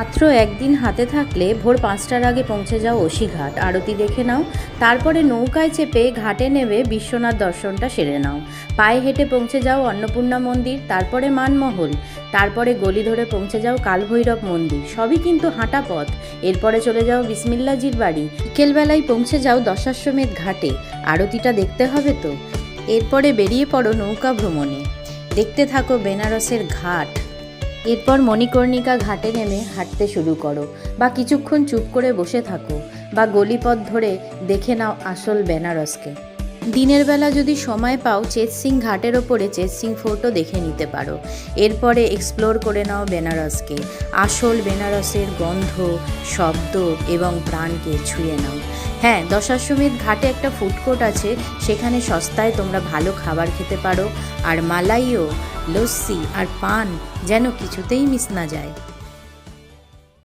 মাত্র একদিন হাতে থাকলে ভোর পাঁচটার আগে পৌঁছে যাও ওশিঘাট। আরতি দেখে নাও, তারপরে নৌকায় চেপে ঘাটে নেবে বিশ্বনাথ দর্শনটা সেরে নাও। পায়ে হেঁটে পৌঁছে যাও অন্নপূর্ণা মন্দির, তারপরে মানমহল, তারপরে গলি ধরে পৌঁছে যাও কালভৈরব মন্দির। সবই কিন্তু হাঁটা পথ। এরপরে চলে যাও বিসমিল্লাজির বাড়ি। বিকেলবেলায় পৌঁছে যাও দশাশ্বমেধ ঘাটে। আরতিটা দেখতে হবে তো? এরপরে বেরিয়ে পড়ো নৌকা ভ্রমণে। দেখতে থাকো বেনারসের ঘাট। এরপর মণিকর্ণিকা ঘাটে নেমে হাঁটতে শুরু করো বা কিছুক্ষণ চুপ করে বসে থাকো বা গলিপথ ধরে দেখে নাও আসল বেনারসকে। দিনের বেলা যদি সময় পাও চেত সিং ঘাটের ওপরে চেত সিং ফোর্টও দেখে নিতে পারো। এরপরে এক্সপ্লোর করে নাও বেনারসকে। আসল বেনারসের গন্ধ, শব্দ এবং প্রাণকে ছুঁয়ে নাও। হ্যাঁ দশাশ্বমেধ ঘাটে একটা ফুড কোর্ট আছে, সেখানে সস্তায় তোমরা ভালো খাবার খেতে পারো। আর মালাইও লস্যি আর পান যেন কিছুতেই মিস না যায়।